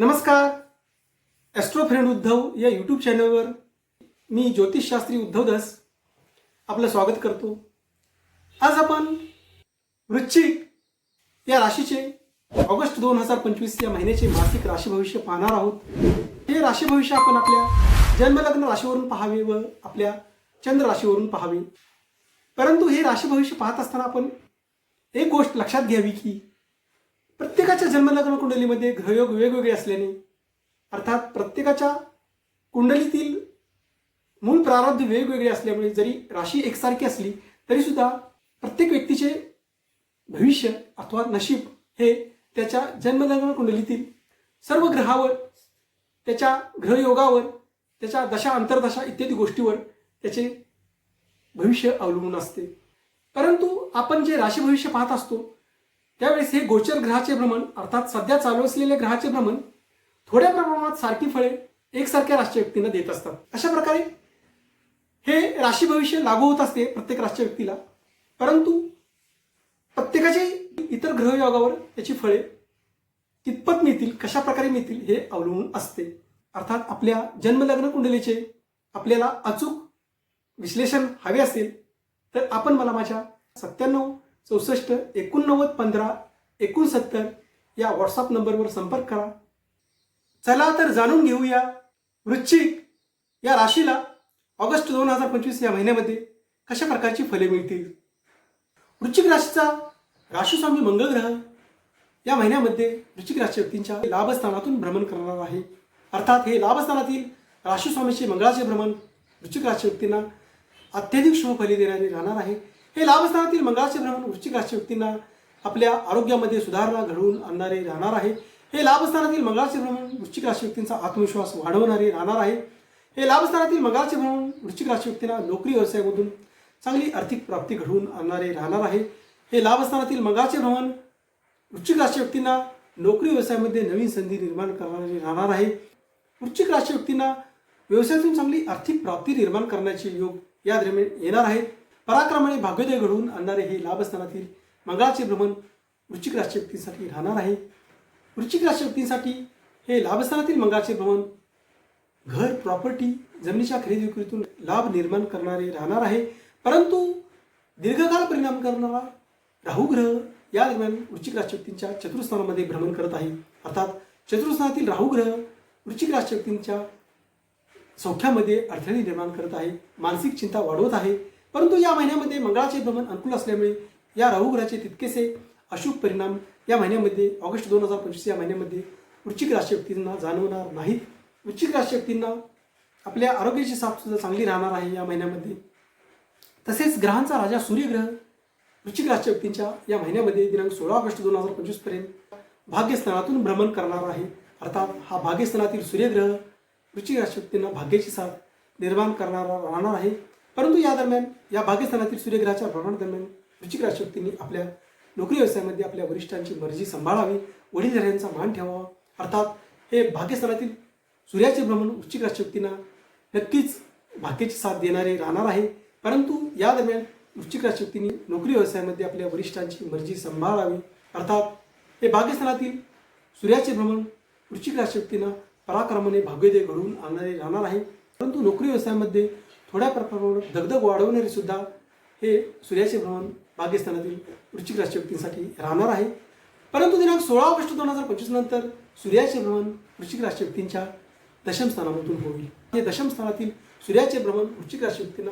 नमस्कार. Austro friend Uddhav या YouTube चॅनलवर मी ज्योतिषशास्त्री उद्धव दास आपलं स्वागत करतो. आज आपण वृश्चिक या राशीचे ऑगस्ट दोन हजार पंचवीस या महिन्याचे मासिक राशी भविष्य पाहणार आहोत. हे राशी भविष्य आपण आपल्या जन्मलग्न राशीवरून पाहावे व आपल्या चंद्र राशीवरून पाहावे. परंतु हे राशी भविष्य पाहत असताना आपण एक गोष्ट लक्षात घ्यावी की प्रत्येकाच्या जन्मलग्न कुंडलीमध्ये ग्रहयोग वेगवेगळे असल्याने अर्थात प्रत्येकाच्या कुंडलीतील मूळ प्रारब्ध वेगवेगळे असल्यामुळे जरी राशी एकसारखी असली तरी सुद्धा प्रत्येक व्यक्तीचे भविष्य अथवा नशीब हे त्याच्या जन्मलग्न कुंडलीतील सर्व ग्रहावर त्याच्या ग्रहयोगावर त्याच्या दशा अंतर्दशा इत्यादी गोष्टीवर त्याचे भविष्य अवलंबून असते. परंतु आपण जे राशी भविष्य पाहत असतो त्यावेळेस हे गोचर ग्रहाचे भ्रमण अर्थात सध्या चालू असलेले ग्रहाचे भ्रमण थोड्या प्रमाणात सारखी फळे एकसारख्या राष्ट्रीय व्यक्तींना देत असतात. अशा प्रकारे हे राशी भविष्य लागू होत असते प्रत्येक राष्ट्रीय व्यक्तीला परंतु प्रत्येकाचे इतर ग्रहयोगावर त्याची फळे कितपत मिळतील कशा प्रकारे मिळतील हे अवलंबून असते. अर्थात आपल्या जन्मलग्न कुंडलीचे आपल्याला अचूक विश्लेषण हवे असेल तर आपण मला माझ्या सत्त्याण्णव चौसष्ट एकोणनव्वद पंधरा एकोणसत्तर या व्हॉट्सअप नंबरवर संपर्क करा. चला तर जाणून घेऊया वृश्चिक या राशीला ऑगस्ट दोन हजार पंचवीस या महिन्यामध्ये कशा प्रकारची फले मिळतील? वृश्चिक राशीचा राशीस्वामी मंगळ ग्रह या महिन्यामध्ये वृश्चिक राशी व्यक्तींच्या लाभस्थानातून भ्रमण करणार आहे. अर्थात हे लाभस्थानातील राशीस्वामीचे मंगळाचे भ्रमण वृश्चिक राशी व्यक्तींना अत्यधिक शुभ फले देणारे राहणार आहे. हे लाभस्थानातील मंगळाचे भ्रमण वृश्चिक राशी व्यक्तींना आपल्या आरोग्यामध्ये सुधारणा घडवून आणणारे राहणार आहे. हे लाभस्थानातील मंगळाचे भ्रमण वृश्चिक राशी व्यक्तींचा आत्मविश्वास वाढवणारे राहणार आहे. हे लाभस्थानातील मंगळाचे भ्रमण वृश्चिक राशी व्यक्तींना नोकरी व्यवसायामधून चांगली आर्थिक प्राप्ती घडवून आणणारे राहणार आहे. हे लाभस्थानातील मंगळाचे भ्रमण वृश्चिक राशी व्यक्तींना नोकरी व्यवसायामध्ये नवीन संधी निर्माण करणारे राहणार आहे. वृश्चिक राशी व्यक्तींना व्यवसायातून चांगली आर्थिक प्राप्ती निर्माण करण्याचे योग या दरम्यान येणार आहेत पराक्रमाने भाग्योदय घडवून आणणारे हे लाभस्थानातील मंगळाचे भ्रमण वृश्चिक राशी व्यक्तींसाठी राहणार आहे. वृश्चिक राशी व्यक्तींसाठी हे लाभस्थानातील मंगळाचे भ्रमण घर प्रॉपर्टी जमिनीच्या खरेदी विक्रीतून लाभ निर्माण करणारे राहणार आहे. परंतु दीर्घकाळ परिणाम करणारा राहुग्रह या दरम्यान वृश्चिक राशी व्यक्तींच्या चतुर्थानामध्ये भ्रमण करत आहे. अर्थात चतुर्थानातील राहुग्रह वृश्चिक राशी व्यक्तींच्या सौख्यामध्ये अडथळे निर्माण करत आहे. मानसिक चिंता वाढवत आहे. परंतु या महिन्यामध्ये मंगळाचे भ्रमण अनुकूल असल्यामुळे या राहुग्रहाचे तितकेसे अशुभ परिणाम या महिन्यामध्ये ऑगस्ट दोन हजार पंचवीस या महिन्यामध्ये वृश्चिक राशी व्यक्तींना जाणवणार नाहीत. वृश्चिक राशी व्यक्तींना आपल्या आरोग्याची साफसुद्धा चांगली राहणार आहे या महिन्यामध्ये. तसेच ग्रहांचा राजा सूर्यग्रह वृश्चिक राशी व्यक्तींच्या या महिन्यामध्ये दिनांक सोळा ऑगस्ट दोन हजार पंचवीसपर्यंत भाग्यस्थानातून भ्रमण करणार आहे. अर्थात हा भाग्यस्थानातील सूर्यग्रह वृश्चिक राशी व्यक्तींना भाग्याची साथ निर्माण करणारा राहणार आहे. परंतु या दरम्यान या भाग्यस्थानातील सूर्यग्रहाच्या भ्रमणादरम्यान वृश्चिक राशी आपल्या नोकरी व्यवसायामध्ये आपल्या वरिष्ठांची मर्जी सांभाळावी वडीलधाऱ्यांचा मान ठेवावा. अर्थात हे भाग्यस्थानातील सूर्याचे भ्रमण वृश्चिक राशी नक्कीच भाग्याची साथ देणारे राहणार आहे. परंतु या दरम्यान वृश्चिक राशी नोकरी व्यवसायामध्ये आपल्या वरिष्ठांची मर्जी सांभाळावी. अर्थात हे भाग्यस्थानातील सूर्याचे भ्रमण वृश्चिक राशी पराक्रमाने भाग्योदय घडवून आणणारे राहणार आहे. परंतु नोकरी व्यवसायामध्ये थोड्या प्रमाणात दगदग वाढवणारे सुद्धा हे सूर्याचे भ्रमण पाकिस्तानातील वृश्चिक राशी व्यक्तींसाठी राहणार आहे. परंतु दिनांक सोळा ऑगस्ट दोन हजार पंचवीस नंतर सूर्याचे भ्रमण वृश्चिक राशी व्यक्तींच्या दशम स्थानामधून होईल. हे दशम स्थानातील सूर्याचे भ्रमण वृश्चिक राशी व्यक्तींना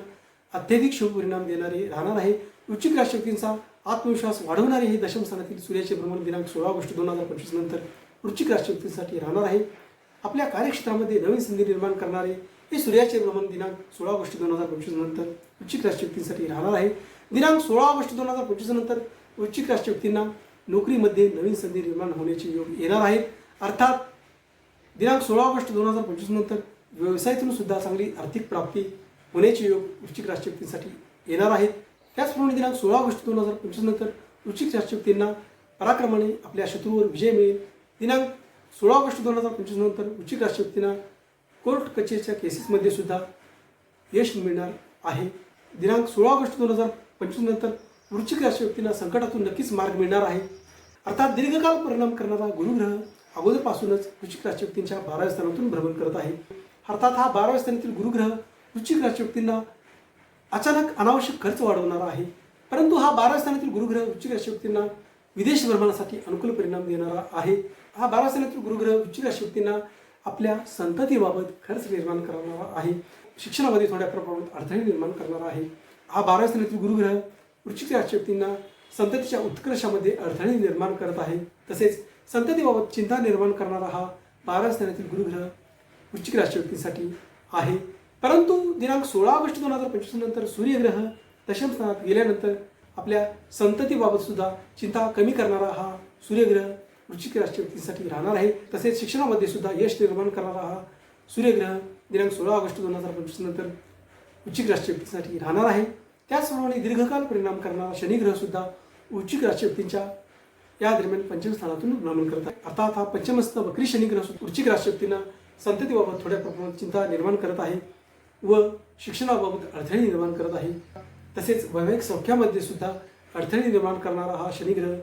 अत्यधिक शुभ परिणाम देणारे राहणार आहे. वृश्चिक राशी व्यक्तींचा आत्मविश्वास वाढवणारे हे दशमस्थानातील सूर्याचे भ्रमण दिनांक सोळा ऑगस्ट दोन हजार पंचवीस नंतर वृश्चिक राशी व्यक्तींसाठी राहणार आहे. आपल्या कार्यक्षेत्रामध्ये नवीन संधी निर्माण करणारे हे सूर्याचे भ्रमण दिनांक सोळा ऑगस्ट दोन हजार पंचवीस नंतर वृश्चिक राहणार आहे. दिनांक सोळा ऑगस्ट दोन हजार पंचवीस नंतर वृश्चिक नोकरीमध्ये नवीन संधी निर्माण होण्याचे योग येणार आहेत. अर्थात दिनांक सोळा ऑगस्ट दोन हजार पंचवीस नंतर व्यवसायातून सुद्धा चांगली आर्थिक प्राप्ती होण्याचे योग वृश्चिक राष्ट्रपतींसाठी येणार आहेत. त्याचप्रमाणे दिनांक सोळा ऑगस्ट दोन हजार पंचवीस नंतर वृश्चिक पराक्रमाने आपल्या शत्रूवर विजय मिळेल. दिनांक सोळा ऑगस्ट दोन हजार पंचवीस नंतर वृश्चिक कोर्ट कचेरीच्या केसेसमध्ये सुद्धा यश मिळणार आहे. दिनांक सोळा ऑगस्ट दोन हजार पंचवीस नंतर वृश्चिक राशी व्यक्तींना संकटातून नक्कीच मार्ग मिळणार आहे. अर्थात दीर्घकाळ परिणाम करणारा गुरुग्रह अगोदरपासूनच वृश्चिक राशी व्यक्तींच्या बाराव्या स्थानातून भ्रमण करत आहे. अर्थात हा बाराव्या स्थानातील गुरुग्रह वृश्चिक राशी व्यक्तींना अचानक अनावश्यक खर्च वाढवणारा आहे. परंतु हा बारा स्थानातील गुरुग्रह वृश्चिक राशी व्यक्तींना विदेश भ्रमणासाठी अनुकूल परिणाम देणारा आहे. हा बारा स्थानातील गुरुग्रह वृश्चिक राशी व्यक्तींना आपल्या संततीबाबत खर्च निर्माण करणारा आहे. शिक्षणामध्ये थोड्या प्रमाणात अडथळे निर्माण करणारा आहे. हा बारा स्थानातील गुरुग्रह वृश्चिक राशी व्यक्तींना संततीच्या उत्कर्षामध्ये अडथळे निर्माण करत आहे. तसेच संततीबाबत चिंता निर्माण करणारा हा बारा स्थानातील गुरुग्रह वृश्चिक राष्ट्रव्यक्तींसाठी आहे. परंतु दिनांक सोळा ऑगस्ट दोन हजार पंचवीस नंतर सूर्यग्रह दशम स्थानात गेल्यानंतर आपल्या संततीबाबत सुद्धा चिंता कमी करणारा हा सूर्यग्रह वृश्चिक राशी व्यक्तींसाठी राहणार आहे. तसेच शिक्षणामध्ये सुद्धा यश निर्माण करणारा हा सूर्यग्रह दिनांक सोळा ऑगस्ट दोन हजार पंचवीस नंतर वृश्चिक राशी व्यक्तींसाठी राहणार आहे. त्याचप्रमाणे दीर्घकाल परिणाम करणारा शनिग्रहसुद्धा वृश्चिक राशी व्यक्तींच्या या दरम्यान पंचम स्थानातून भ्रमण करत आहे. अर्थात हा पंचमस्त वक्री शनिग्रह सुद्धा वृश्चिक राशी व्यक्तींना संततीबाबत थोड्या प्रमाणात चिंता निर्माण करत आहे व शिक्षणाबाबत अडथळे निर्माण करत आहे. तसेच वैवाहिक सौख्यामध्ये सुद्धा अडथळे निर्माण करणारा हा शनिग्रह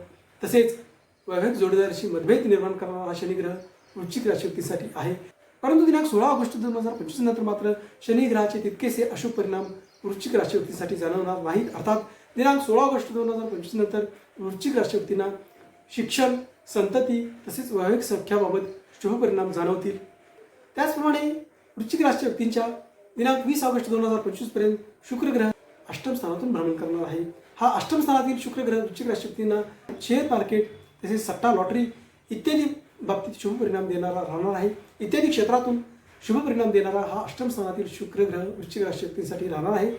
तसेच वैवाहिक जोडीदाराशी मतभेद निर्माण करणारा हा शनिग्रह वृश्चिक राशी आहे. परंतु दिनांक सोळा ऑगस्ट दोन हजार पंचवीस नंतर मात्र शनिग्रहाचे तितकेसे अशुभ परिणाम वृश्चिक राशी जाणवणार नाहीत. अर्थात दिनांक सोळा ऑगस्ट दोन हजार पंचवीस नंतर वृश्चिक राशी शिक्षण संतती तसेच वैवाहिक संख्याबाबत शुभ परिणाम जाणवतील. त्याचप्रमाणे वृश्चिक राशी दिनांक वीस ऑगस्ट दोन हजार पंचवीसपर्यंत शुक्र ग्रह अष्टम स्थानातून भ्रमण करणार आहे. हा अष्टम स्थानातील शुक्र ग्रह वृश्चिक राशी शेअर मार्केट तसेच सट्टा लॉटरी इत्यादी बाबतीत शुभ परिणाम देणारा राहणार आहे. इत्यादी क्षेत्रातून शुभ परिणाम देणारा हा अष्टम स्थानातील शुक्रग्रह वृश्चिक राशी राहणार आहे.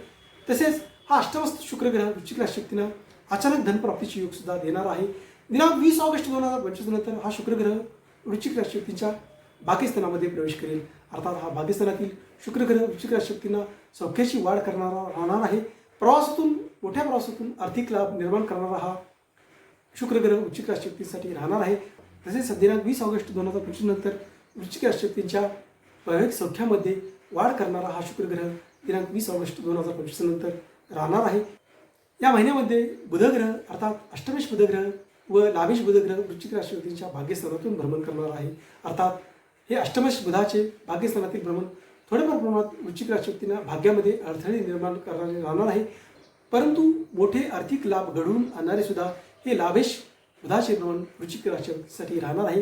तसेच हा अष्टमस्थ शुक्रग्रह वृश्चिक राशी अचानक धनप्राप्तीची योग सुद्धा देणार आहे. दिनांक वीस ऑगस्ट दोन हजार पंचवीस नंतर हा शुक्रग्रह वृश्चिक राशी पाकिस्तानामध्ये प्रवेश करेल. अर्थात हा पाकिस्तानातील शुक्रग्रह वृश्चिक राशी सौख्याची वाढ करणारा राहणार आहे. प्रवासातून मोठ्या प्रवासातून आर्थिक लाभ निर्माण करणारा हा शुक्रग्रह वृश्चिक राशी राहणार आहे. तसेच दिनांक वीस ऑगस्ट दोन हजार पंचवीस नंतर वृश्चिक राशी व्यक्तींच्या वैवाहिक सौख्यामध्ये वाढ करणारा हा शुक्रग्रह दिनांक वीस ऑगस्ट दोन हजार पंचवीस नंतर राहणार आहे. या महिन्यामध्ये बुधग्रह अर्थात अष्टमेश बुधग्रह व लाभेश बुधग्रह वृश्चिक राशी भाग्यस्थानातून भ्रमण करणार आहे. अर्थात हे अष्टमेश बुधाचे भाग्यस्थानातील भ्रमण थोड्याफार प्रमाणात वृश्चिक राशी भाग्यामध्ये अडथळे निर्माण करणारे राहणार आहे. परंतु मोठे आर्थिक लाभ घडवून आणणारे सुद्धा हे लाभेश बुधाचे भ्रमण वृश्चिक राशीसाठी राहणार आहे.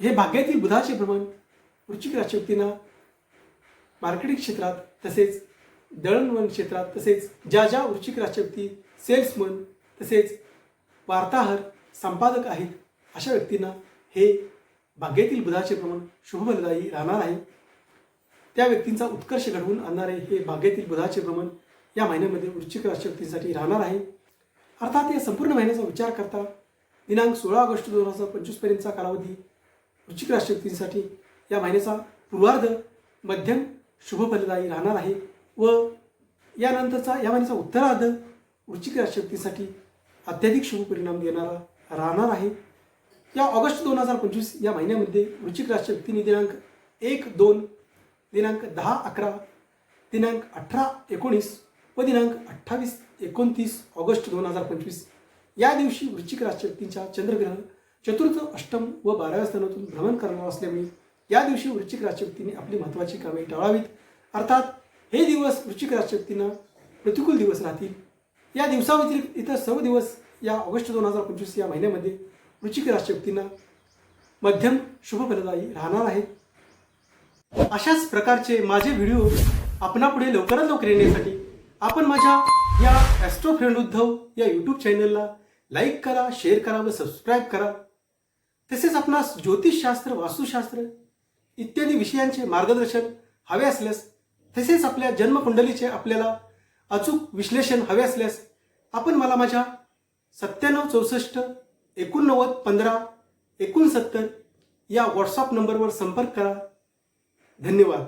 हे भाग्यातील बुधाचे भ्रमण वृश्चिक राशी व्यक्तींना मार्केटिंग क्षेत्रात तसेच दळणवळण क्षेत्रात तसेच ज्या ज्या वृश्चिक राशी व्यक्ती सेल्समन तसेच वार्ताहर संपादक आहेत अशा व्यक्तींना हे भाग्यातील बुधाचे प्रमाण शुभफलदायी राहणार आहे. त्या व्यक्तींचा उत्कर्ष घडवून आणणारे हे भाग्यातील बुधाचे भ्रमण या महिन्यामध्ये वृश्चिक राशी व्यक्तींसाठी राहणार आहे. अर्थात या संपूर्ण महिन्याचा विचार करता दिनांक सोळा ऑगस्ट दोन हजार पंचवीस पर्यंतचा कालावधी वृश्चिक राशी या महिन्याचा पूर्वार्ध मध्यम शुभफलदायी राहणार आहे व यानंतरचा या महिन्याचा उत्तरार्ध वृश्चिक राशी अत्याधिक शुभ परिणाम देणारा राहणार आहे. या ऑगस्ट दोन हजार पंचवीस या महिन्यामध्ये वृश्चिक राशी दिनांक एक दोन दिनांक दहा अकरा दिनांक अठरा एकोणीस व दिनांक अठ्ठावीस एकोणतीस ऑगस्ट दोन हजार पंचवीस. या दिवशी वृश्चिक राशी चंद्रग्रह चतुर्थ अष्टम व बाराव्या स्थानातून भ्रमण करणार असल्यामुळे या दिवशी वृश्चिक राशी आपली महत्त्वाची कामे टाळावीत. अर्थात हे दिवस वृश्चिक राशी प्रतिकूल दिवस राहतील. या दिवसाव्यतिरिक्त इतर सर्व दिवस या ऑगस्ट दोन हजार पंचवीस या महिन्यामध्ये वृश्चिक राशी मध्यम शुभफलदायी राहणार आहेत. अशाच प्रकारचे माझे व्हिडिओ आपणापुढे लवकरात लवकर येण्यासाठी आपण माझ्या या ॲस्ट्रो फ्रेंड उद्धव या यूट्यूब चॅनलला लाईक करा शेअर करा व सबस्क्राईब करा. तसेच आपणास ज्योतिषशास्त्र वास्तुशास्त्र इत्यादी विषयांचे मार्गदर्शन हवे असल्यास तसेच आपल्या जन्मकुंडलीचे आपल्याला अचूक विश्लेषण हवे असल्यास आपण मला माझ्या सत्त्याण्णव चौसष्ट एकोणनव्वद पंधरा एकोणसत्तर या व्हॉट्सअप नंबरवर संपर्क करा. धन्यवाद.